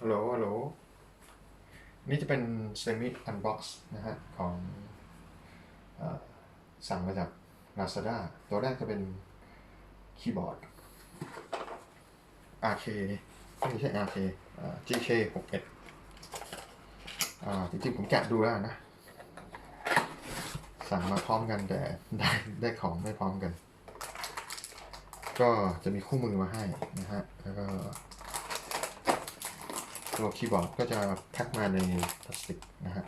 ฮัลโหลฮัลโหลนี่จะเป็น semi unbox นะฮะ ของอสั่งมาจาก Lazada ตัวแรกจะเป็นคีย์บอร์ด RK ไม่ใช่ RK GK 61อ่าจริงๆผมแกะดูแล้วนะ สั่งมาพร้อมกันแต่ได้ได้ของไม่พร้อมกัน ก็จะมีคู่มือมาให้นะฮะ แล้วก็ ตัวคีย์บอร์ดก็จะแพ็คมาในพลาสติกนะฮะ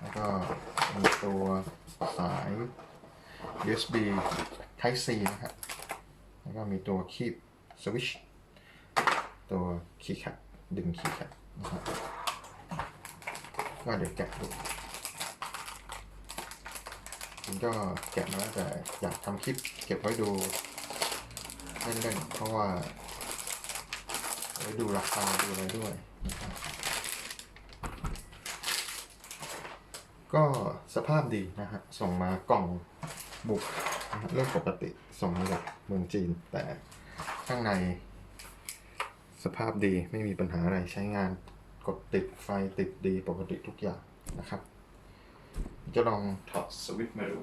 แล้วก็มีตัวสาย USB Type C นะครับแล้วก็มีตัวคีบสวิชตัวคีย์แคปดึงคีย์แคปนะครับก็เดี๋ยวแกะดูผมก็แกะมาแล้วแต่อยากทำคลิปเก็บไว้ดูเล่นๆเพราะว่า ไว้ดูราคาดูอะไรด้วยนะครับก็สภาพดีนะฮะ ส่งมากล่องบุกนะฮะเรื่องปกติส่งมาจากเมืองจีน แต่ข้างใน สภาพดีไม่มีปัญหาอะไรใช้งานกดติดไฟติดดีปกติทุกอย่างนะครับ จะลองถอดสวิตช์มาดู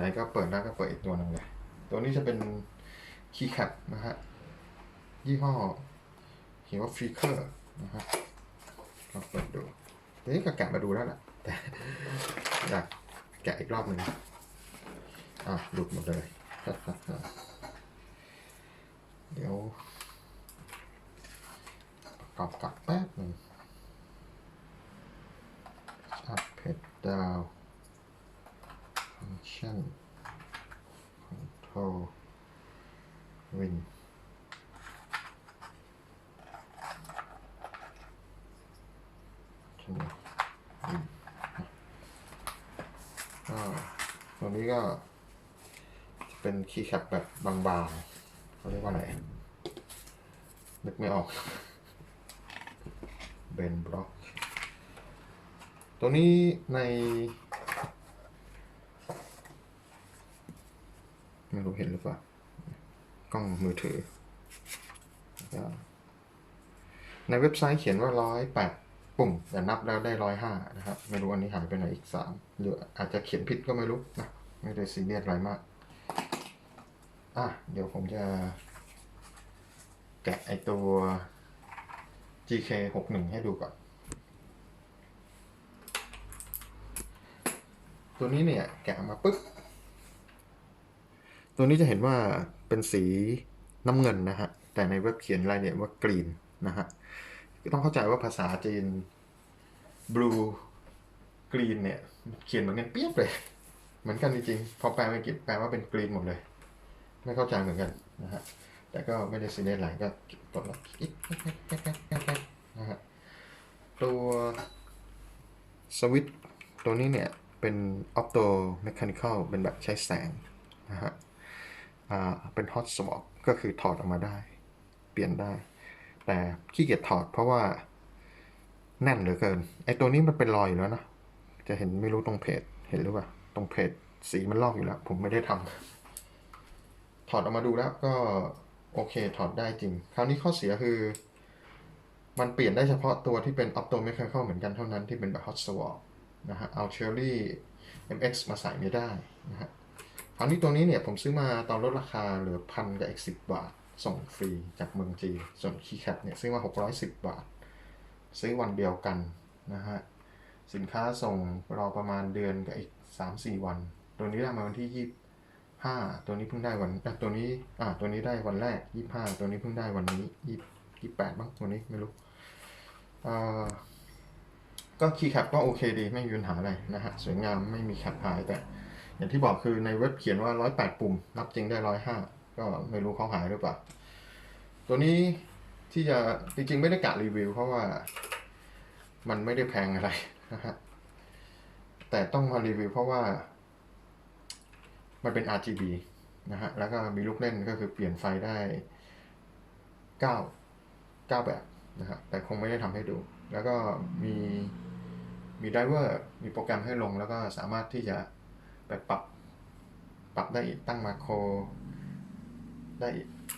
ไหนก็เปิดแล้วก็เปิดอีกตัวหนึงเลย ตัวนี้จะเป็นคีย์แคปนะฮะ ยี่ห้อเขียนว่าฟรีเคอร์นะฮะลองเปิดดูตัวนี้ก็แกะมาดูแล้วแหละแต่อยากแกะอีกรอบหนึ่งอะหลุดหมดเลย เดี๋ยวประกอบกับแป๊บหนึ่งอัพเพดดาว function control win ใช่ไหม win ก็ตัวนี้ก็เป็นคีย์แคปแบบบางๆเขาเรียกว่าอะไรนึกไม่ออกเบนบล็อก ตัวนี้ใน ไม่รู้เห็นหรือเปล่ากล้องมือถือ ในเว็บไซต์เขียนว่าร้อยแปดปุ่ม แต่นับแล้วได้ร้อยห้านะครับ ไม่รู้อันนี้หายไปไหนอีกสามหรืออาจจะเขียนผิดก็ไม่รู้นะ ไม่ได้ซีเรียสอะไรมาก อะ เดี๋ยวผมจะแกะไอตัว GK 6 1ให้ดูก่อน ตัวนี้เนี่ย แกะมาปุ๊บ ตัวนี้จะเห็นว่าเป็นสีน้ำเงินนะฮะ แต่ในเว็บเขียนรายละเอียดว่ากรีนนะฮะ ต้องเข้าใจว่าภาษาจีน blue green เนี่ย เขียนเหมือนกันเปียบเลย เหมือนกันจริงๆ พอแปลเป็นอังกฤษแปลว่าเป็นกรีนหมดเลย ไม่เข้าใจเหมือนกันนะฮะ แต่ก็ไม่ได้ซีเรียสอะไรก็กดลบนะฮะ ตัวสวิตตัวนี้เนี่ย เป็น opto mechanical เป็นแบบใช้แสงนะฮะ เป็น hot swap ก็คือถอดออกมาได้ เปลี่ยนได้ แต่ขี้เกียจถอดเพราะว่าแน่นเหลือเกิน ไอตัวนี้มันเป็นรอยอยู่แล้วนะ จะเห็นไม่รู้ตรงเพจ เห็นหรือเปล่า ตรงเพจสีมันลอกอยู่แล้ว ผมไม่ได้ทำถอดออกมาดูแล้วก็โอเค ถอดได้จริง คราวนี้ข้อเสียคือ มันเปลี่ยนได้เฉพาะตัวที่เป็น opto mechanical เหมือนกันเท่านั้นที่เป็นแบบ hot swap นะฮะ เอา Cherry MX มาใส่ไม่ได้นะฮะ คราวนี้ตัวนี้เนี่ยผมซื้อมาตอนลดราคาเหลือพันกับอีกสิบบาท ส่งฟรีจากเมืองจีน ส่วนคีย์แคปเนี่ยซื้อมาหกร้อยสิบบาท ซื้อวันเดียวกันนะฮะ สินค้าส่งรอประมาณเดือนกับอีกสามสี่วัน ตัวนี้ได้มาวันที่ยี่ห้าตัวนี้เพิ่งได้วันตัวนี้อะตัวนี้ได้วันแรกยี่ห้าตัวนี้เพิ่งได้วันนี้ยี่ยี่แปดบ้างตัวนี้ไม่รู้เอ่อก็คีย์แคปก็โอเคดีไม่มีปัญหาอะไรนะฮะ สวยงามไม่มีแคปหายแต่ อย่างที่บอกคือในเว็บเขียนว่า108ปุ่ม นับจริงได้105ก็ไม่รู้เขาหายหรือเปล่า ตัวนี้ที่จะจริงๆไม่ได้กะรีวิว เพราะว่ามันไม่ได้แพงอะไรนะฮะแต่ต้องมารีวิวเพราะว่า มันเป็น RGB นะฮะ แล้วก็มีลูกเล่นก็คือเปลี่ยนไฟได้9 9แบบนะฮะ แต่คงไม่ได้ทำให้ดู แล้วก็มีมีไดรเวอร์ มีโปรแกรมให้ลง แล้วก็สามารถที่จะ ไปปรับปรับได้อีกตั้งมาโครได้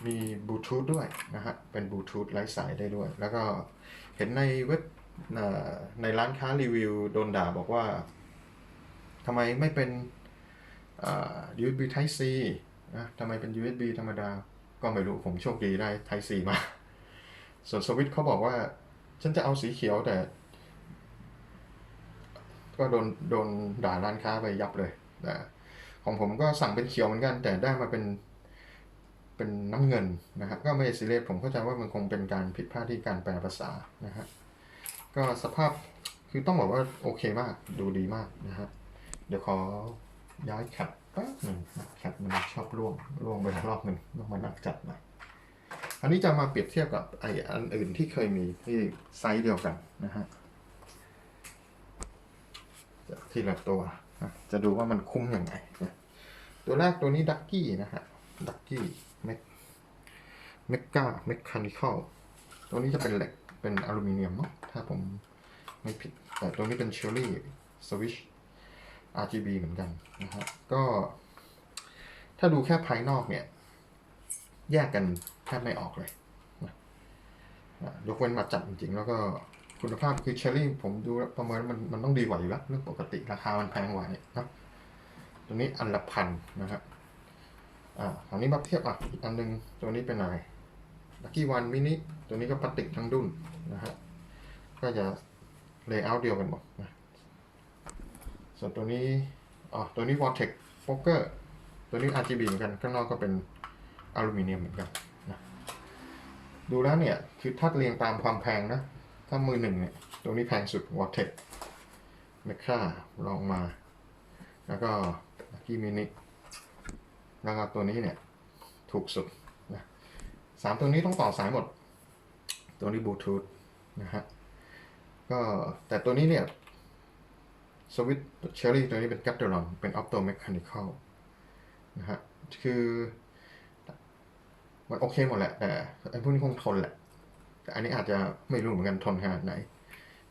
มีบลูทูธด้วยนะฮะ เป็นบลูทูธไร้สายได้ด้วย แล้วก็เห็นในเว็บในร้านค้ารีวิวโดนด่าบอกว่าทำไมไม่เป็นอ่า USB Type C นะทำไมเป็น USB ธรรมดา ก็ไม่รู้ผมโชคดีได้ Type C มา ส่วนสวิตช์เขาบอกว่า ฉันจะเอาสีเขียวแต่ ก็โดนโดนด่าร้านค้าไปยับเลย นะของผมก็สั่งเป็นเขียวเหมือนกัน แต่ได้มาเป็นเป็นน้ำเงินนะครับ ก็ไม่ซีเรียสผมเข้าใจว่ามันคงเป็นการผิดพลาดที่การแปลภาษานะฮะก็สภาพคือต้องบอกว่าโอเคมากดูดีมากนะฮะเดี๋ยวขอย้ายแคปแป๊บหนึ่งแคปมันชอบร่วงร่วงไปรอบหนึ่งต้องมานักจัดหน่อยอันนี้จะมาเปรียบเทียบกับไออันอื่นที่เคยมีที่ไซส์เดียวกันนะฮะจะทีละตัว จะดูว่ามันคุ้มยังไงตัวแรกตัวนี้ดักกี้นะฮะดักกี้เมกเมกาเมคานิคอลตัวนี้จะเป็นเหล็กเป็นอลูมิเนียมมั้งถ้าผมไม่ผิด แต่ตัวนี้เป็นเชอรี่สวิช RGB เหมือนกันนะฮะก็ถ้าดูแค่ภายนอกเนี่ย แยกกันแทบไม่ออกเลยนะนะยกเว้นมาจับจริงๆ แล้วก็ คุณภาพคือเชอร์รี่ผมดูประเมินมันมันต้องดีกว่าอยู่แล้วเรื่องปกติราคามันแพงกว่านี่นะตัวนี้อันละพันนะครับอ่าอันนี้มาเทียบอะอีกอันหนึงตัวนี้เป็นอะไรลักกี้วันมินิตัวนี้ก็พลาสติกทั้งดุนนะฮะก็จะเลเยอร์เดียวกันหมดนะส่วนตัวนี้อ๋อตัวนี้ Vortex Poker ตัวนี้ RGB เหมือนกัน ข้างนอกก็เป็นอลูมิเนียมเหมือนกันนะดูแล้วเนี่ย คือถ้าเรียงตามความแพงนะ ถ้ามือหนึ่งเนี่ยตัวนี้แพงสุด Vortex เมค่าลองมา แล้วก็กีมินิแล้วก็ตัวนี้เนี่ย ถูกสุดนะสามตัวนี้ต้องต่อสายหมด ตัวนี้บลูทูธนะฮะก็แต่ตัวนี้เนี่ยสวิตเชอรี่ตัวนี้เป็นแก p เ e อรอนเป็นออ t โตเมคานิคอลนะฮะ คือ มันโอเคหมดแหละ แต่ไอ้พวกนี้คงทนแหละ แต่อันนี้อาจจะไม่รู้เหมือนกันทนขนาดไหน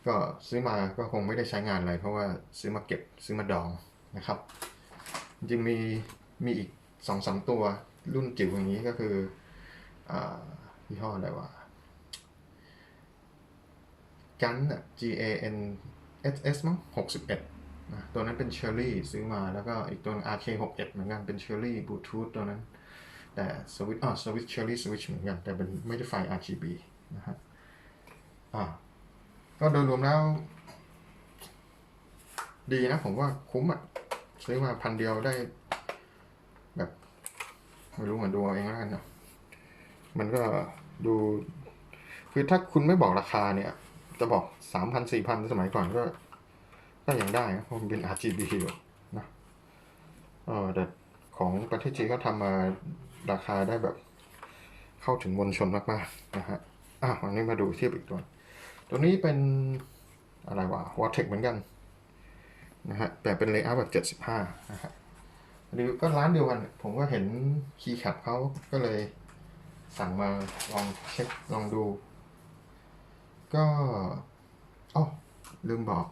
ก็ซื้อมาก็คงไม่ได้ใช้งานอะไร เพราะว่าซื้อมาเก็บซื้อมาดองนะครับ จริงมีมีอีกสองสามตัวรุ่นจิ๋วอย่างนี้ก็คืออ่ายี่ห้ออะไรวะกันอะ G A N S S มั้งหกสิบเอ็ดนะตัวนั้นเป็นเชอร์รี่ซื้อมาแล้วก็อีกตัว R K หกเอ็ดเหมือนกันเป็นเชอร์รี่บลูทูธตัวนั้น แต่สวิตอ่าสวิตเชอร์รี่สวิตเหมือนกัน แต่เป็นไม่ได้ไฟ RGB นะฮะอ่าก็โดยรวมแล้ว ดีนะผมว่าคุ้มอะซื้อมาพันเดียวได้ แบบ ไม่รู้เหมือนดูเอาเองแล้วกันเนาะมันก็ดู คือถ้าคุณไม่บอกราคาเนี่ย จะบอกสามพันสี่พันสมัยก่อนก็ ก็ยังได้นะเพราะมันเป็น RGB อยู่นะเออแต่ของประเทศจีนก็ทำมาราคาได้แบบ เข้าถึงมวลชนมาก ๆ นะฮะ อะวันนี้มาดูเทียบอีกตัว ตัวนี้เป็นอะไรวะวอเทคเหมือนกันนะฮะแต่เป็นเลเยอร์แบบ 75 นะฮะหรือก็ร้านเดียวกัน ผมก็เห็นคีย์แคปเขาก็เลยสั่งมาลองเช็คลองดู ก็อ๋อลืมบอก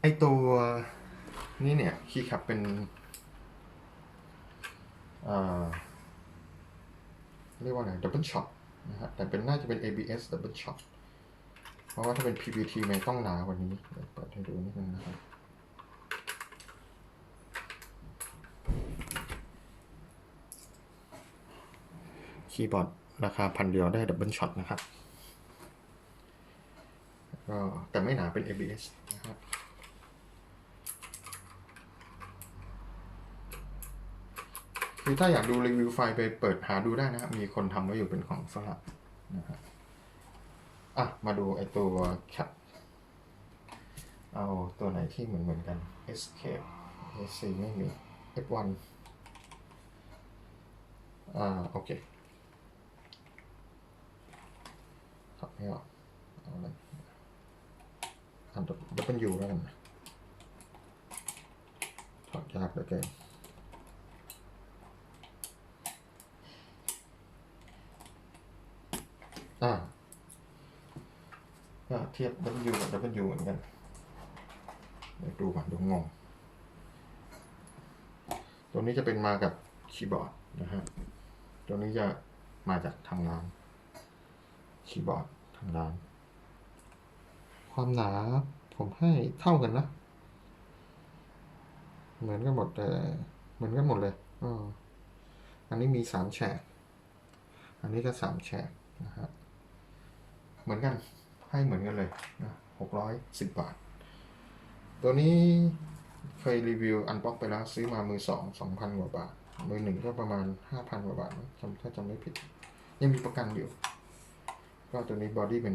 ไอตัวนี้เนี่ยคีย์แคปเป็นอ่าเรียกว่าไงดับเบิลช็อต นะฮะแต่เป็นน่าจะเป็น ABS ดับเบิลช็อตเพราะว่าถ้าเป็น PPT มันต้องหนากว่านี้เดี๋ยวเปิดให้ดูนิดนึงนะครับคีย์บอร์ดราคาพันเดียวได้ดับเบิลช็อตนะครับก็แต่ไม่หนาเป็น ABS นะ คือถ้าอยากดูรีวิวไฟล์ไปเปิดหาดูได้นะครับ มีคนทำไว้อยู่เป็นของฝรั่งนะครับอะ มาดูไอตัวแคปเอาตัวไหนที่เหมือนเหมือนกัน escape sc ไม่มี f1 อ่า โอเคขับไม่ออกเอาอะไรอันดับเป็นยูแล้วกันนะถอดยากเหลือเกิน อ่าก็เทียบ W กับ W เหมือนกัน เดี๋ยวดูก่อนเดี๋ยวงง ตัวนี้จะเป็นมากับคีย์บอร์ดนะฮะ ตัวนี้จะมาจากทางร้าน คีย์บอร์ดทางร้าน ความหนาผมให้เท่ากันนะ เหมือนกันหมดแต่เหมือนกันหมดเลยอ๋ออันนี้มีสามแฉก อันนี้ก็สามแฉกนะฮะ เหมือนกัน ให้เหมือนกันเลยนะหกร้อยสิบบาท ตัวนี้เคยรีวิวอันบ็อกไปแล้วซื้อมามือสองสองพันกว่าบาท มือหนึ่งก็ประมาณห้าพันกว่าบาทจำถ้าจำไม่ผิด ยังมีประกันอยู่ ก็ตัวนี้บอดี้เป็น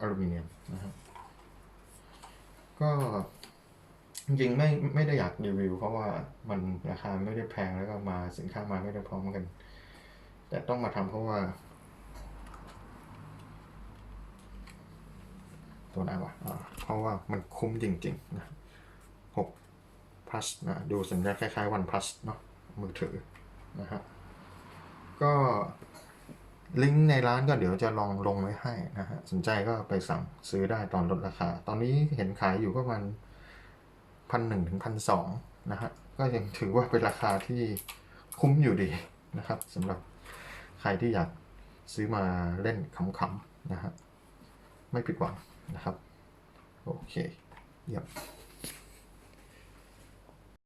อลูมิเนียมนะครับ ก็จริงไม่ไม่ได้อยากรีวิว เพราะว่ามันราคาไม่ได้แพงแล้วก็มาสินค้ามาไม่ได้พร้อมกัน แต่ต้องมาทำเพราะว่า ตัวไหนวะเพราะว่ามันคุ้มจริงๆนะหก plus นะดูสัญญาคล้ายๆ one plus เนาะมือถือนะฮะก็ลิงก์ในร้านก็เดี๋ยวจะลองลงไว้ให้นะฮะสนใจก็ไปสั่งซื้อได้ตอนลดราคา ตอนนี้เห็นขายอยู่ก็ประมาณพันหนึ่งถึงพันสองนะฮะก็ยังถือว่าเป็นราคาที่คุ้มอยู่ดีนะครับสำหรับใครที่อยากซื้อมาเล่นขำๆนะฮะไม่ผิดหวัง นะครับ โอเคเยี่ยม